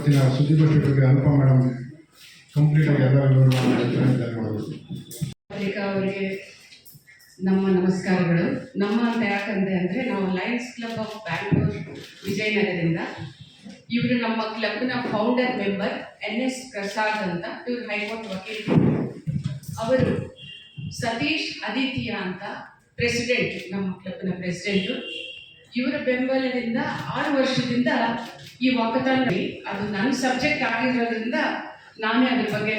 ಇವತ್ತಿನ ಸುದ್ದಿಗೋಷ್ಠಿ ಬಗ್ಗೆ ಅನುಪ ಮೇಡಮ್ ಕಂಪ್ಲೀಟಾಗಿ ಎಲ್ಲ ಅವರಿಗೆ ನಮ್ಮ ನಮಸ್ಕಾರಗಳು. ನಮ್ಮ ಅಂತ ಯಾಕಂದ್ರೆ ಅಂದರೆ ನಾವು ಲಯನ್ಸ್ ಕ್ಲಬ್ ಆಫ್ ಬ್ಯಾಂಗ್ಳೂರ್ ವಿಜಯನಗರದಿಂದ. ಇವರು ನಮ್ಮ ಕ್ಲಬ್ನ founder member N S Prasad ಅಂತ ಇವರು ಹೈಕೋರ್ಟ್ ವಕೀಲರು ಅವರು ಸತೀಶ್ ಆದಿತ್ಯ ಅಂತ ಪ್ರೆಸಿಡೆಂಟ್ ನಮ್ಮ ಕ್ಲಬ್ನ ಪ್ರೆಸಿಡೆಂಟು ಇವರ ಬೆಂಬಲದಿಂದ ಆರು ವರ್ಷದಿಂದ ಈ ವಾಕಥಾನ್ ಅದು ನನ್ನ ಸಬ್ಜೆಕ್ಟ್ ಆಗಿರೋದ್ರಿಂದ ನಾನೇ ಅದ್ರ ಬಗ್ಗೆ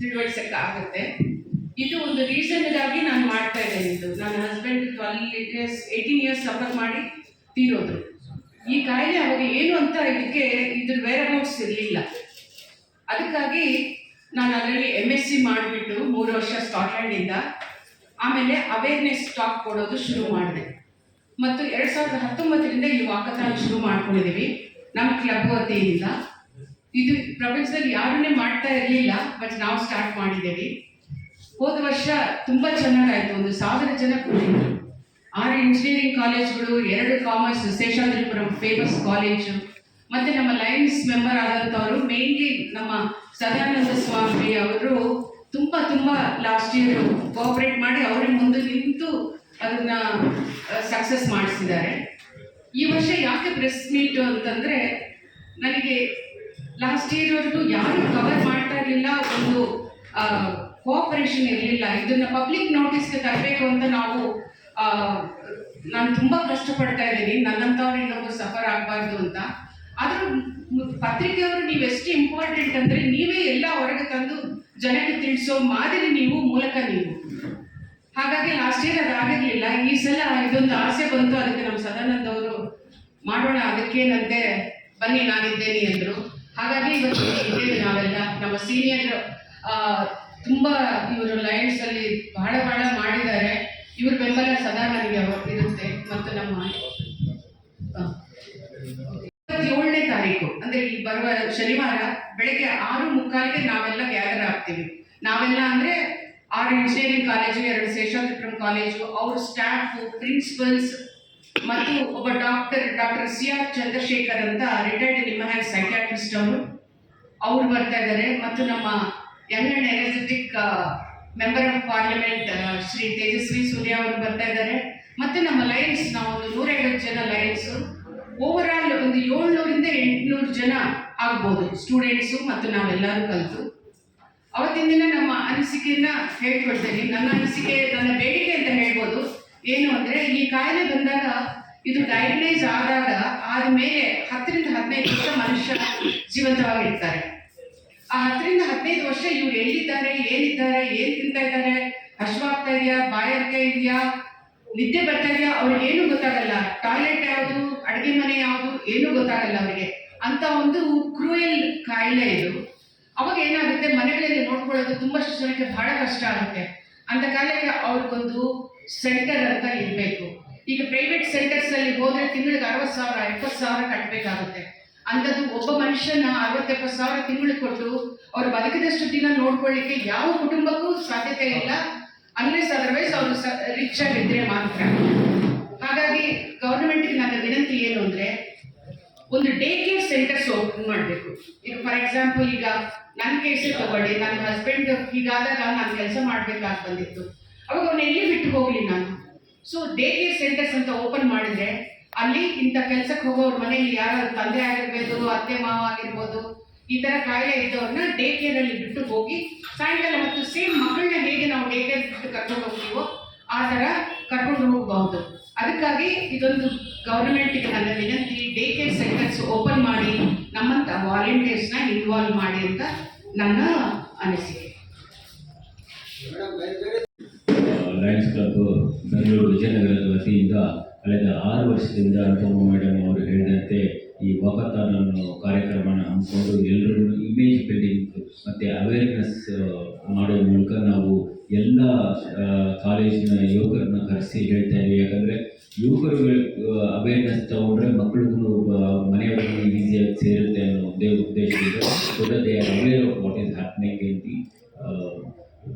ತಿಳುವಳಿಸಕ್ಕಾಗುತ್ತೆ. ಇದು ಒಂದು ರೀಸನ್ಗಾಗಿ ನಾನು ಮಾಡ್ತಾ ಇದ್ದೇನೆ ಇದು. ನನ್ನ husband twelve years eighteen years suffer ಮಾಡಿ ತೀರೋದು ಈ ಕಾಯಿಲೆ ಅವಾಗ ಏನು ಅಂತ ಇದಕ್ಕೆ ಇದ್ರ ವೇರ್ ಅಬೌಟ್ಸ್ ಇರಲಿಲ್ಲ. ಅದಕ್ಕಾಗಿ ನಾನು ಅದರಲ್ಲಿ ಎಂ ಎಸ್ ಸಿ ಮಾಡಿಬಿಟ್ಟು ಮೂರು ವರ್ಷ ಸ್ಕಾಟ್ಲೆಂಡಿಂದ ಆಮೇಲೆ ಅವೇರ್ನೆಸ್ ಸ್ಟಾಕ್ ಕೊಡೋದು ಶುರು ಮಾಡಿದೆ. ಮತ್ತು ಎರಡು ಸಾವಿರದ ಹತ್ತೊಂಬತ್ತರಿಂದ ಈ ವಾಕಥಾನ್ ಶುರು ಮಾಡ್ಕೊಂಡಿದ್ದೀವಿ. ನಮ್ಮ ಕ್ಲಬ್ ವತಿಯಿಂದ. ಇದು ಪ್ರಪಂಚದಲ್ಲಿ ಯಾರನ್ನೇ ಮಾಡ್ತಾ ಇರಲಿಲ್ಲ ಬಟ್ ನಾವು ಸ್ಟಾರ್ಟ್ ಮಾಡಿದ್ದೇವೆ. ಹೋದ ವರ್ಷ ತುಂಬ ಚೆನ್ನಾಗಾಯಿತು. ಒಂದು ಸಾವಿರ ಜನ ಕೂಡಿದ್ರು ಆರು ಇಂಜಿನಿಯರಿಂಗ್ ಕಾಲೇಜ್ಗಳು ಎರಡು ಕಾಮರ್ಸ್ ಶೇಷಾದ್ರಿಪುರಂ ಫೇಮಸ್ ಕಾಲೇಜು ಮತ್ತು ನಮ್ಮ ಲಯನ್ಸ್ ಮೆಂಬರ್ ಆದಂಥವರು ಮೇನ್ಲಿ ನಮ್ಮ ಸದಾನಂದ ಸ್ವಾಮಿ ಅವರು ತುಂಬ ತುಂಬ ಲಾಸ್ಟ್ ಇಯರ್ ಕೋಆಪರೇಟ್ ಮಾಡಿ ಅವರ ಮುಂದೆ ನಿಂತು ಅದನ್ನ ಸಕ್ಸಸ್ ಮಾಡಿಸಿದ್ದಾರೆ. ಈ ವರ್ಷ ಯಾಕೆ ಪ್ರೆಸ್ ಮೀಟು ಅಂತಂದರೆ, ನನಗೆ ಲಾಸ್ಟ್ ಇಯರ್ವರೆಗೂ ಯಾರು ಕವರ್ ಮಾಡ್ತಾ ಇರಲಿಲ್ಲ, ಒಂದು ಕೋಆಪರೇಷನ್ ಇರಲಿಲ್ಲ. ಇದನ್ನ ಪಬ್ಲಿಕ್ ನೋಟಿಸ್ಗೆ ತರಬೇಕು ಅಂತ ನಾವು ನಾನು ತುಂಬ ಕಷ್ಟಪಡ್ತಾ ಇದ್ದೀನಿ. ನನ್ನಂಥವ್ರು ಇನ್ನೊಬ್ಬರು ಸಫರ್ ಆಗಬಾರ್ದು ಅಂತ. ಆದರೂ ಪತ್ರಿಕೆಯವರು ನೀವು ಎಷ್ಟು ಇಂಪಾರ್ಟೆಂಟ್ ಅಂದರೆ ನೀವೇ ಎಲ್ಲ ಹೊರಗೆ ತಂದು ಜನಕ್ಕೆ ತಿಳಿಸೋ ಮಾದರಿ ನೀವು ಮೂಲಕ ನೀವು. ಹಾಗಾಗಿ ಲಾಸ್ಟ್ ಇಯರ್ ಅದು ಆಗಿರ್ಲಿಲ್ಲ. ಈ ಸಲ ಇದೊಂದು ಆಸೆ ಬಂತು. ಅದಕ್ಕೆ ನಮ್ಮ ಸದಾನಂದ ಅವರು ಮಾಡೋಣ, ಅದಕ್ಕೇನಂತೆ ಬನ್ನಿ, ನಾನಿದ್ದೇನೆ ಅಂದರು ಹಾಗಾಗಿ ಇವತ್ತು ಇದ್ದೇವೆ ನಾವೆಲ್ಲ. ನಮ್ಮ ಸೀನಿಯರ್ ತುಂಬ ಇವರು ಲೈನ್ಸ್ ಅಲ್ಲಿ ಬಹಳ ಬಹಳ ಮಾಡಿದ್ದಾರೆ. ಇವ್ರ ಬೆಂಬಲ ಸದಾ ನನಗೆ ಇರುತ್ತೆ. ಮತ್ತು ನಮ್ಮ ಇಪ್ಪತ್ತೇಳನೇ ತಾರೀಕು, ಅಂದ್ರೆ ಈ ಬರುವ ಶನಿವಾರ ಬೆಳಗ್ಗೆ ಆರು ಮುಕ್ಕಾಲಿಗೆ ನಾವೆಲ್ಲ ಗ್ಯಾದರ್ ಆಗ್ತೀವಿ. ನಾವೆಲ್ಲ ಅಂದ್ರೆ ಆರು ಇಂಜಿನಿಯರಿಂಗ್ ಕಾಲೇಜು, ಎರಡು ಶೇಷಾದ್ರಿಪುರಂ ಕಾಲೇಜು, ಅವ್ರ ಸ್ಟಾಫ್ ಪ್ರಿನ್ಸಿಪಲ್ಸ್ ಮತ್ತು ಒಬ್ಬ doctor doctor C R Chandrashekar ಅಂತ ರಿಟೈರ್ಡ್ ನಿಮ್ಮಹ್ಯಾನ್ ಸೈಕ್ಯಾಟ್ರಿಸ್ಟ್ ಅವರು. ಅವ್ರು ಬರ್ತಾ ಇದ್ದಾರೆ ಮತ್ತು ನಮ್ಮ young and energetic member of parliament Shri Tejasvi Surya ಅವರು ಬರ್ತಾ ಇದ್ದಾರೆ ಮತ್ತೆ ನಮ್ಮ ಲಯನ್ಸ್ ನಾವು ಒಂದು ನೂರೈವತ್ತು ಜನ ಲಯನ್ಸ್ ಓವರ್ ಆಲ್ ಒಂದು ಏಳ್ನೂರಿಂದ ಎಂಟುನೂರು ಜನ ಆಗ್ಬೋದು ಸ್ಟೂಡೆಂಟ್ಸು ಮತ್ತು ನಾವೆಲ್ಲರೂ ಕಲಿತು. ಅವತ್ತಿನ ನಮ್ಮ ಅನಿಸಿಕೆಯನ್ನ ಹೇಳ್ಕೊಡ್ತೇನೆ. ನನ್ನ ಅನಿಸಿಕೆ, ನನ್ನ ಬೇಡಿಕೆ ಅಂತ ಹೇಳ್ಬೋದು. ಏನು ಅಂದ್ರೆ, ಈ ಕಾಯಿಲೆ ಬಂದಾಗ ಇದು ಡಯಾಗ್ನೈಸ್ ಆದಾಗ ಆದ್ಮೇಲೆ ಹತ್ತರಿಂದ ಹದಿನೈದು ವರ್ಷ ಮನುಷ್ಯ ಜೀವಂತವಾಗಿರ್ತಾರೆ. ಆ ಹತ್ತರಿಂದ ಹದಿನೈದು ವರ್ಷ ಇವ್ರು ಎಲ್ಲಿದ್ದಾರೆ, ಏನಿದ್ದಾರೆ, ಏನ್ ತಿಂತಾ ಇದ್ದಾರೆ, ಹಶ್ವಾಗ್ತಾ ಇದೆಯಾ ಬಾಯಾಗ್ತಾ ಇದೆಯಾ, ನಿದ್ದೆ ಬರ್ತಾ ಇದೆಯಾ, ಅವ್ರಿಗೆ ಏನು ಗೊತ್ತಾಗಲ್ಲ. ಟಾಯ್ಲೆಟ್ ಯಾವುದು, ಅಡುಗೆ ಮನೆ ಯಾವುದು, ಏನೂ ಗೊತ್ತಾಗಲ್ಲ ಅವರಿಗೆ. ಅಂತ ಒಂದು ಕ್ರೂಯಲ್ ಕಾಯಿಲೆ ಇದು. ಅವಾಗ ಏನಾಗುತ್ತೆ? ಮನೆಗಳಲ್ಲಿ ನೋಡ್ಕೊಳ್ಳೋದು ತುಂಬಾ ಜನಕ್ಕೆ ಬಹಳ ಕಷ್ಟ ಆಗುತ್ತೆ. ಅಂತ ಕಾಲಕ್ಕೆ ಅವ್ರಿಗೊಂದು ಸೆಂಟರ್ ಅಂತ ಇರಬೇಕು. ಈಗ ಪ್ರೈವೇಟ್ ಸೆಂಟರ್ಸ್ ಅಲ್ಲಿ ಹೋದ್ರೆ ತಿಂಗಳಿಗೆ ಅರವತ್ತು ಸಾವಿರ, ಎಪ್ಪತ್ತು ಸಾವಿರ ಕಟ್ಟಬೇಕಾಗುತ್ತೆ ಅಂಥದ್ದು ಒಬ್ಬ ಮನುಷ್ಯನ ಅರವತ್ತೆಪ್ಪತ್ತು ಸಾವಿರ ತಿಂಗಳಿಗೆ ಕೊಟ್ಟು ಅವ್ರು ಬದುಕಿದಷ್ಟು ದಿನ ನೋಡ್ಕೊಳ್ಳಿಕ್ಕೆ ಯಾವ ಕುಟುಂಬಕ್ಕೂ ಸಾಧ್ಯತೆ ಇಲ್ಲ. ಅನ್ಲೆಸ್ ಅದರ್ವೈಸ್ ಅವರು ರಿಚ್ ಆಗಿದ್ರೆ ಮಾತ್ರ. ಹಾಗಾಗಿ ಗೌರ್ಮೆಂಟ್ಗೆ ನನ್ನ ವಿನಂತಿ ಏನು ಅಂದ್ರೆ, ಒಂದು ಡೇ ಕೇರ್ ಸೆಂಟರ್ಸ್ ಓಪನ್ ಮಾಡಬೇಕು. ಈಗ ಫಾರ್ ಎಕ್ಸಾಂಪಲ್ ಈಗ ನನ್ನ ಕೇಸೇ ತಗೊಳ್ಳಿ ನನ್ನ ಹಸ್ಬೆಂಡ್ ಹೀಗಾದಾಗ ನಾನು ಕೆಲಸ ಮಾಡ್ಬೇಕಾಗಿ ಬಂದಿತ್ತು. ಅವಾಗ ಅವ್ನ ಎಲ್ಲಿ ಬಿಟ್ಟು ಹೋಗ್ಲಿ ನಾನು ಸೊ ಡೇ ಕೇರ್ ಸೆಂಟರ್ಸ್ ಅಂತ ಓಪನ್ ಮಾಡಿದ್ರೆ, ಅಲ್ಲಿ ಇಂಥ ಕೆಲ್ಸಕ್ಕೆ ಹೋಗೋರು ಮನೆಯಲ್ಲಿ ಯಾರು ತಂದೆ ಆಗಿರ್ಬೋದು ಅತ್ತೆ, ಮಾವ ಆಗಿರ್ಬೋದು, ಈ ಥರ ಕಾಯಿಲೆ ಇದ್ದವ್ರನ್ನ ಡೇ ಕೇರಲ್ಲಿ ಬಿಟ್ಟು ಹೋಗಿ, ಸಾಯಂಕಾಲ ಮತ್ತು ಸೇಮ್ ಮಕ್ಕಳನ್ನ ಹೇಗೆ ನಾವು ಡೇ ಕೇರ್ ಬಿಟ್ಟು ಕರ್ಕೊಂಡು ಹೋಗ್ತೀವೋ, ಆ ಥರ ಕರ್ಕೊಂಡು ಹೋಗಬಹುದು ಅದಕ್ಕಾಗಿ ಇದೊಂದು ಗೌರ್ಮೆಂಟ್ಗೆ ನನ್ನ ವಿನಂತಿ ಡೇ ಕೇರ್ ಸೆಂಟರ್ಸ್ ಓಪನ್ ಮಾಡಿ ನಮ್ಮಂಥ ವಾಲಂಟಿಯರ್ಸ್ನ ಇನ್ವಾಲ್ವ್ ಮಾಡಿ ಅಂತ ನನ್ನ ಅನಿಸಿಕೆ. ಲಯನ್ಸ್ ಕ್ಲಬ್ ಬೆಂಗಳೂರು ವಿಜಯನಗರದ ವತಿಯಿಂದ ಕಳೆದ ಆರು ವರ್ಷದಿಂದ ಅನುಪಮ ಮೇಡಮ್ ಅವರು ಹೇಳಿದಂತೆ ಈ ವಾಕಥಾನ್ ಅನ್ನೋ ಕಾರ್ಯಕ್ರಮನ ಹಮ್ಮಿಕೊಂಡು ಎಲ್ಲರೂ ಇಮೇಜ್ ಬಿಲ್ಡಿಂಗ್ ಮತ್ತು ಅವೇರ್ನೆಸ್ ಮಾಡೋ ಮೂಲಕ ನಾವು ಎಲ್ಲ ಕಾಲೇಜಿನ ಯುವಕರನ್ನ ಕರೆಸಿ ಹೇಳ್ತಾ ಇದ್ದೀವಿ ಯಾಕಂದರೆ ಯುವಕರು ಅವೇರ್ನೆಸ್ ತಗೊಂಡ್ರೆ ಮಕ್ಕಳಿಗೂ ಮನೆಯವರಿಗೂ ಈಸಿಯಾಗಿ ಸೇರುತ್ತೆ. ಅನ್ನೋ ಒಂದೇ ಉದ್ದೇಶದಿಂದ so that they are aware of what is happening in the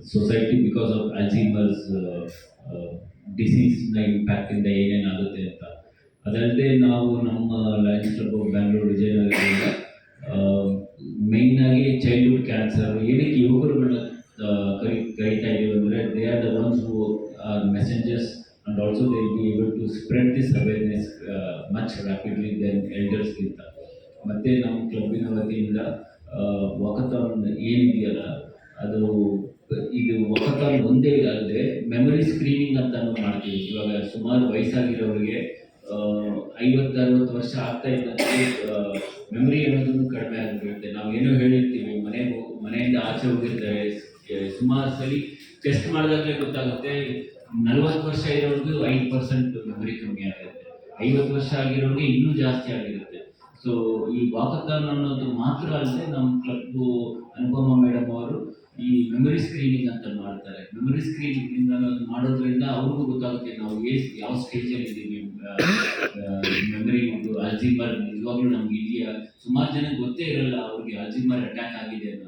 society because of Alzheimer's uh, uh, ಡಿಸೀಸ್ನ ಇಂಪ್ಯಾಕ್ಟಿಂದ ಏನೇನಾಗುತ್ತೆ ಅಂತ ಅದಲ್ಲದೆ ನಾವು ನಮ್ಮ ಲಯನ್ಸ್ ಕ್ಲಬ್ ಬ್ಯಾಂಗ್ಳೂರು ವಿಜಯನಗರದಿಂದ ಮೇಯ್ನಾಗಿ ಚೈಲ್ಡ್ಹುಡ್ ಕ್ಯಾನ್ಸರ್ ಏನಕ್ಕೆ ಯುವಕರುಗಳನ್ನ ಕರಿ ಕರೀತಾ ಇದ್ದೀವಿ ಅಂದರೆ they are the ones who are messengers and also they be able to spread this awareness much rapidly then ಎಲ್ಡರ್ಸ್ಗಿಂತ ಮತ್ತು ನಾವು ಕ್ಲಬ್ಬಿನ ವತಿಯಿಂದ ವಾಕಥಾನ್ ಏನಿದೆಯಲ್ಲ ಅದು ಇದು ವಾಕಥಾನ್ ಒಂದೇ ಅಲ್ಲದೆ ಮೆಮೊರಿ ಸ್ಕ್ರೀನಿಂಗ್ ಅಂತ ಮಾಡ್ತೀವಿ. ಇವಾಗ ಸುಮಾರು ವಯಸ್ಸಾಗಿರೋರಿಗೆ ಐವತ್ತು, ಅರವತ್ತು ವರ್ಷ ಆಗ್ತಾ ಇದ್ದಂತೆ ಮೆಮೊರಿ ಅನ್ನೋದನ್ನು ಕಡಿಮೆ ಆಗಿರುತ್ತೆ ನಾವು ಏನೋ ಹೇಳಿರ್ತೀವಿ, ಮನೆ ಮನೆಯಿಂದ ಆಚೆ ಹೋಗಿರ್ತಾರೆ. ಸುಮಾರು ಸಲ ಟೆಸ್ಟ್ ಮಾಡಿದಾಗಲೇ ಗೊತ್ತಾಗುತ್ತೆ, ನಲವತ್ತು ವರ್ಷ ಇರೋರ್ಗೂ ಐದು ಪರ್ಸೆಂಟ್ ಮೆಮೊರಿ ಕಮ್ಮಿ ಆಗುತ್ತೆ. ಐವತ್ತು ವರ್ಷ ಆಗಿರೋರಿಗೆ ಇನ್ನೂ ಜಾಸ್ತಿ ಆಗಿರುತ್ತೆ. ಸೊ ಈ ವಾಕಥಾನ್ ಅನ್ನೋದು ಮಾತ್ರ ಅಲ್ಲದೆ ನಮ್ಮ ಕ್ಲಬ್ ಅನುಪಮ ಮೇಡಮ್ ಅವರು ಈ ಮೆಮೊರಿ ಸ್ಕ್ರೀನಿಂಗ್ ಅಂತ ಮಾಡ್ತಾರೆ. ಮೆಮೊರಿ ಸ್ಕ್ರೀನಿಂಗ್ ಅನ್ನೋದು ಮಾಡೋದ್ರಿಂದ ಅವ್ರಿಗೂ ಗೊತ್ತಾಗುತ್ತೆ ನಾವು ಎಷ್ಟು ಯಾವ ಸ್ಟೇಜಲ್ಲಿ ಇದ್ದೀವಿ ಮೆಮೊರಿ ಇದು ಅಲ್ಜಿಮರ್ ನಿಜವಾಗ್ಲೂ ನಮ್ಗೆ ಇದೆಯಾ? ಸುಮಾರು ಜನಕ್ಕೆ ಗೊತ್ತೇ ಇರಲ್ಲ ಅವ್ರಿಗೆ ಅಲ್ಜಿಮರ್ ಅಟ್ಯಾಕ್ ಆಗಿದೆ ಅಂತ.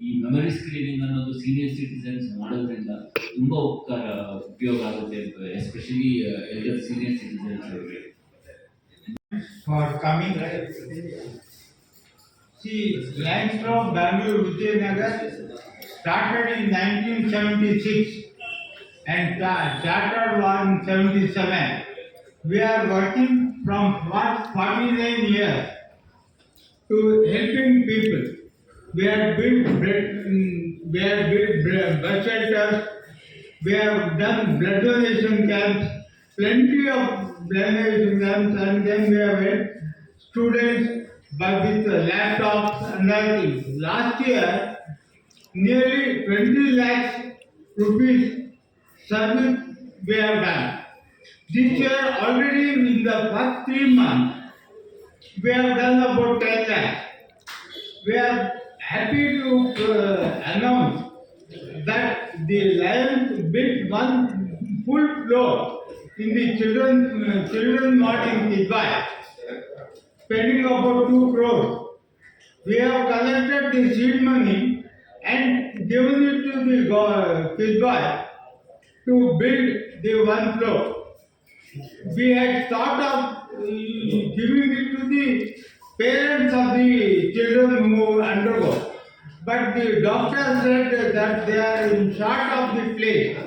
ಈ ಮೆಮೊರಿ ಸ್ಕ್ರೀನಿಂಗ್ ಅನ್ನೋದು ಸೀನಿಯರ್ ಸಿಟಿಸನ್ಸ್ ಮಾಡೋದ್ರಿಂದ ತುಂಬ ಉಪಕಾರ, ಉಪಯೋಗ ಆಗುತ್ತೆ ಎಸ್ಪೆಷಲಿ ಎಲ್ಡರ್ ಸೀನಿಯರ್ ಸಿಟಿಸನ್ಸ್ ಅವರಿಗೆ. For coming. right? See, Lions Club Bangalore Vijayanagar started in 1976 and chartered was in 77. We are working from what 49 years to helping people. We have built mm, we have built bus shelters, we have done blood donation camps, plenty of donation camps, and then we have students but with laptops and other things. Last year, nearly 20 lakhs rupees service we have done. This year, already in the first three months, we have done about 10 lakhs. We are happy to uh, announce that the Lions built one full floor in the children uh, children ward in Kidwai, spending about two crores. We have collected the seed money and given it to the Kidwai to build the one floor. We had thought of uh, giving it to the parents of the children who undergo. But the doctor said that they are in short of the place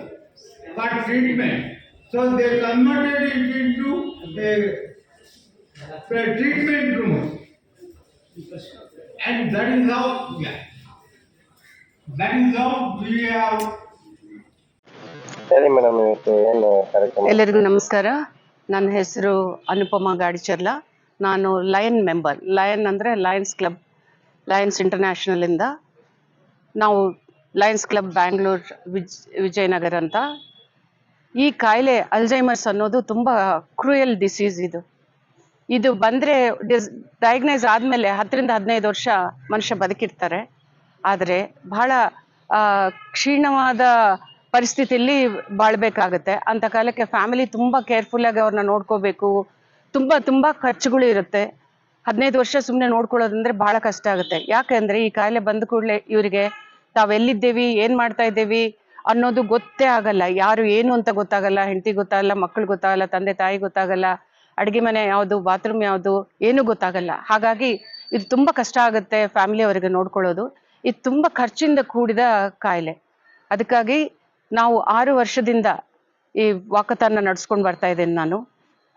for treatment. So they converted it into a, treatment room. And that is how, yeah. That is how we have ಸರಿ madam ಇವತ್ತು ಏನು ಕಾರ್ಯಕ್ರಮ? ಎಲ್ಲರಿಗೂ ನಮಸ್ಕಾರ. ನನ್ನ ಹೆಸರು ಅನುಪಮ ಗಾಡಿಚರ್ಲ. ನಾನು lion member lion ಅಂದರೆ ಲಯನ್ಸ್ ಕ್ಲಬ್ ಲಯನ್ಸ್ ಇಂಟರ್ನ್ಯಾಷನಲಿಂದ ನಾವು ಲಯನ್ಸ್ ಕ್ಲಬ್ ಬ್ಯಾಂಗ್ಳೂರ್ ವಿಜ್ ವಿಜಯನಗರ ಅಂತ ಈ ಕಾಯಿಲೆ ಅಲ್ಜೈಮರ್ಸ್ ಅನ್ನೋದು ತುಂಬ ಕ್ರೂಯಲ್ ಡಿಸೀಸ್ ಇದು. ಇದು ಬಂದರೆ ಡಿಸ್ ಡಯಾಗ್ನೈಸ್ ಆದಮೇಲೆ ಹತ್ತರಿಂದ ಹದಿನೈದು ವರ್ಷ ಮನುಷ್ಯ ಬದುಕಿರ್ತಾರೆ. ಆದರೆ ಬಹಳ ಕ್ಷೀಣವಾದ ಪರಿಸ್ಥಿತಿಯಲ್ಲಿ ಬಾಳ್ಬೇಕಾಗತ್ತೆ. ಅಂತ ಕಾಲಕ್ಕೆ ಫ್ಯಾಮಿಲಿ ತುಂಬ ಕೇರ್ಫುಲ್ಲಾಗಿ ಅವ್ರನ್ನ ನೋಡ್ಕೋಬೇಕು. ತುಂಬ ತುಂಬ ಖರ್ಚುಗಳು ಇರುತ್ತೆ. ಹದಿನೈದು ವರ್ಷ ಸುಮ್ಮನೆ ನೋಡ್ಕೊಳ್ಳೋದಂದ್ರೆ ಬಹಳ ಕಷ್ಟ ಆಗುತ್ತೆ. ಯಾಕೆಂದ್ರೆ ಈ ಕಾಯಿಲೆ ಬಂದ ಕೂಡಲೇ ಇವರಿಗೆ ತಾವೆಲ್ಲಿದ್ದೇವಿ, ಏನು ಮಾಡ್ತಾ ಇದ್ದೇವಿ ಅನ್ನೋದು ಗೊತ್ತೇ ಆಗಲ್ಲ. ಯಾರು ಏನು ಅಂತ ಗೊತ್ತಾಗಲ್ಲ. ಹೆಂಡತಿ ಗೊತ್ತಾಗಲ್ಲ ಮಕ್ಕಳು ಗೊತ್ತಾಗಲ್ಲ, ತಂದೆ ತಾಯಿ ಗೊತ್ತಾಗಲ್ಲ, ಅಡುಗೆ ಮನೆ ಯಾವುದು ಬಾತ್ರೂಮ್ ಯಾವುದು ಏನೂ ಗೊತ್ತಾಗಲ್ಲ. ಹಾಗಾಗಿ ಇದು ತುಂಬ ಕಷ್ಟ ಆಗುತ್ತೆ ಫ್ಯಾಮಿಲಿ ಅವರಿಗೆ ನೋಡ್ಕೊಳ್ಳೋದು. ಇದು ತುಂಬ ಖರ್ಚಿಂದ ಕೂಡಿದ ಕಾಯಿಲೆ. ಅದಕ್ಕಾಗಿ ನಾವು ಆರು ವರ್ಷದಿಂದ ಈ ವಾಕಥಾನ್ನ ನಡ್ಸ್ಕೊಂಡು ಬರ್ತಾ ಇದ್ದೇನೆ ನಾನು.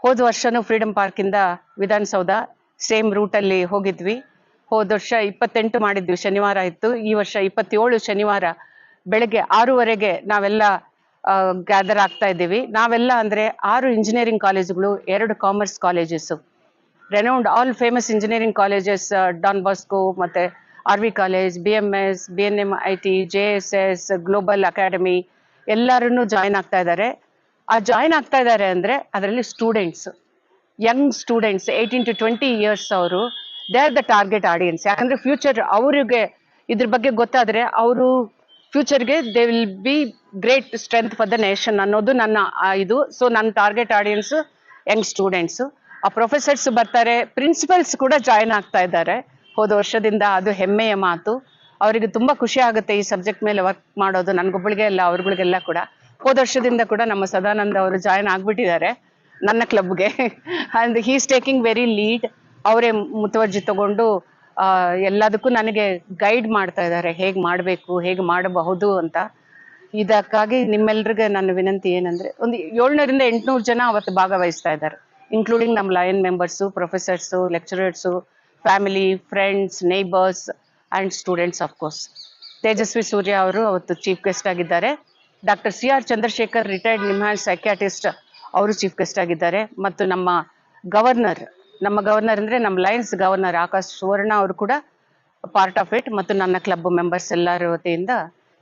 ಹೋದ ವರ್ಷನೂ ಫ್ರೀಡಮ್ ಪಾರ್ಕಿಂದ ವಿಧಾನಸೌಧ ಸೇಮ್ ರೂಟಲ್ಲಿ ಹೋಗಿದ್ವಿ. ಹೋದ ವರ್ಷ ಇಪ್ಪತ್ತೆಂಟು ಮಾಡಿದ್ವಿ. ಶನಿವಾರ ಇತ್ತು ಈ ವರ್ಷ ಇಪ್ಪತ್ತೇಳು ಶನಿವಾರ ಬೆಳಗ್ಗೆ ಆರೂವರೆಗೆ ನಾವೆಲ್ಲ ಗ್ಯಾದರ್ ಆಗ್ತಾ ಇದ್ದೀವಿ. ನಾವೆಲ್ಲ ಅಂದ್ರೆ ಆರು ಇಂಜಿನಿಯರಿಂಗ್ ಕಾಲೇಜುಗಳು ಎರಡು commerce colleges renowned all famous engineering colleges Don Bosco ಮತ್ತು R V college B M S B N M I T J S S global academy ಎಲ್ಲರೂ ಜಾಯ್ನ್ ಆಗ್ತಾ ಇದ್ದಾರೆ. ಆ ಜಾಯ್ನ್ ಆಗ್ತಾ ಇದ್ದಾರೆ ಅಂದರೆ ಅದರಲ್ಲಿ students young students eighteen to twenty years ಅವರು they are the target audience ಯಾಕಂದರೆ ಫ್ಯೂಚರ್ ಅವರಿಗೆ ಇದ್ರ ಬಗ್ಗೆ ಗೊತ್ತಾದರೆ ಅವರು ಫ್ಯೂಚರ್ಗೆ they will be great strength for the nation ಅನ್ನೋದು ನನ್ನ ಇದು. ಸೊ ನನ್ನ ಟಾರ್ಗೆಟ್ ಆಡಿಯನ್ಸ್ ಯಂಗ್ ಸ್ಟೂಡೆಂಟ್ಸು ಆ ಪ್ರೊಫೆಸರ್ಸ್ ಬರ್ತಾರೆ ಪ್ರಿನ್ಸಿಪಲ್ಸ್ ಕೂಡ ಜಾಯ್ನ್ ಆಗ್ತಾ ಇದ್ದಾರೆ. ಹೋದ ವರ್ಷದಿಂದ ಅದು ಹೆಮ್ಮೆಯ ಮಾತು. ಅವರಿಗೆ ತುಂಬ ಖುಷಿ ಆಗುತ್ತೆ ಈ ಸಬ್ಜೆಕ್ಟ್ ಮೇಲೆ ವರ್ಕ್ ಮಾಡೋದು. ನನಗೊಬ್ಬಳಿಗೆ ಅಲ್ಲ, ಅವ್ರಗಳಿಗೆಲ್ಲ ಕೂಡ. ಹೋದ ವರ್ಷದಿಂದ ಕೂಡ ನಮ್ಮ ಸದಾನಂದ ಅವರು ಜಾಯ್ನ್ ಆಗ್ಬಿಟ್ಟಿದ್ದಾರೆ ನನ್ನ ಕ್ಲಬ್ಗೆ and he's taking very lead ಅವರೇ ಮುತುವರ್ಜಿ ತಗೊಂಡು ಎಲ್ಲದಕ್ಕೂ ನನಗೆ ಗೈಡ್ ಮಾಡ್ತಾ ಇದ್ದಾರೆ. ಹೇಗೆ ಮಾಡಬೇಕು, ಹೇಗೆ ಮಾಡಬಹುದು ಅಂತ. ಇದಕ್ಕಾಗಿ ನಿಮ್ಮೆಲ್ರಿಗೆ ನನ್ನ ವಿನಂತಿ ಏನಂದ್ರೆ, ಒಂದು ಏಳ್ನೂರಿಂದ ಎಂಟುನೂರು ಜನ ಅವತ್ತು ಭಾಗವಹಿಸ್ತಾ ಇದ್ದಾರೆ. ಇನ್ಕ್ಲೂಡಿಂಗ್ ನಮ್ಮ lion members professors lecturers family friends neighbours and students of course Tejasvi Surya ಅವರು ಅವತ್ತು ಚೀಫ್ ಗೆಸ್ಟ್ ಆಗಿದ್ದಾರೆ. Doctor C R Chandrashekar retired ನಿಮ್ಹಾನ್ psychiatrist ಅವರು ಚೀಫ್ ಗೆಸ್ಟ್ ಆಗಿದ್ದಾರೆ. ಮತ್ತು ನಮ್ಮ ಗವರ್ನರ್ ನಮ್ಮ ಗವರ್ನರ್ ಅಂದರೆ ನಮ್ಮ ಲಯನ್ಸ್ ಗವರ್ನರ್ ಆಕಾಶ್ ಸುವರ್ಣ ಅವರು ಕೂಡ ಪಾರ್ಟ್ ಆಫ್ ಇಟ್ ಮತ್ತು ನನ್ನ ಕ್ಲಬ್ ಮೆಂಬರ್ಸ್ ಎಲ್ಲರ ವತಿಯಿಂದ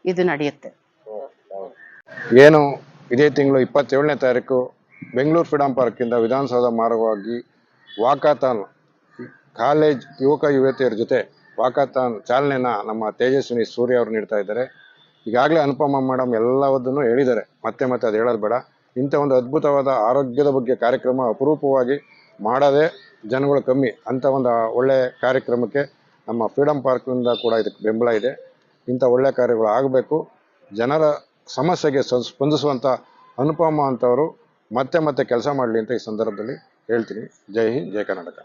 ಇದು ನಡೆಯುತ್ತೆ. ಏನು ಇದೇ ತಿಂಗಳು ಇಪ್ಪತ್ತೇಳನೇ ತಾರೀಕು ಬೆಂಗಳೂರು ಫ್ರೀಡಂ ಪಾರ್ಕಿಂದ ವಿಧಾನಸೌಧ ಮಾರ್ಗವಾಗಿ ವಾಕಾಥಾನ್ ಕಾಲೇಜ್ ಯುವಕ ಯುವತಿಯರ ಜೊತೆ ವಾಕಾಥಾನ್ ಚಾಲನೆನ ನಮ್ಮ ತೇಜಸ್ವಿನಿ ಸೂರ್ಯ ಅವರು ನೀಡ್ತಾ ಇದ್ದಾರೆ. ಈಗಾಗಲೇ ಅನುಪಮ ಮೇಡಮ್ ಎಲ್ಲವದನ್ನು ಹೇಳಿದ್ದಾರೆ. ಮತ್ತೆ ಮತ್ತೆ ಅದು ಹೇಳೋದು ಬೇಡ. ಇಂಥ ಒಂದು ಅದ್ಭುತವಾದ ಆರೋಗ್ಯದ ಬಗ್ಗೆ ಕಾರ್ಯಕ್ರಮ ಅಪರೂಪವಾಗಿ ಮಾಡೋದೇ ಜನಗಳು ಕಮ್ಮಿ ಅಂಥ ಒಂದು ಒಳ್ಳೆಯ ಕಾರ್ಯಕ್ರಮಕ್ಕೆ ನಮ್ಮ ಫ್ರೀಡಮ್ ಪಾರ್ಕ್ನಿಂದ ಕೂಡ ಇದಕ್ಕೆ ಬೆಂಬಲ ಇದೆ. ಇಂಥ ಒಳ್ಳೆಯ ಕಾರ್ಯಗಳು ಆಗಬೇಕು. ಜನರ ಸಮಸ್ಯೆಗೆ ಸ್ಪಂದಿಸುವಂಥ ಅನುಪಮ ಅಂತವರು ಮತ್ತೆ ಮತ್ತೆ ಕೆಲಸ ಮಾಡಲಿ ಅಂತ ಈ ಸಂದರ್ಭದಲ್ಲಿ ಹೇಳ್ತೀನಿ. ಜೈ ಹಿಂದ್, ಜೈ ಕರ್ನಾಟಕ.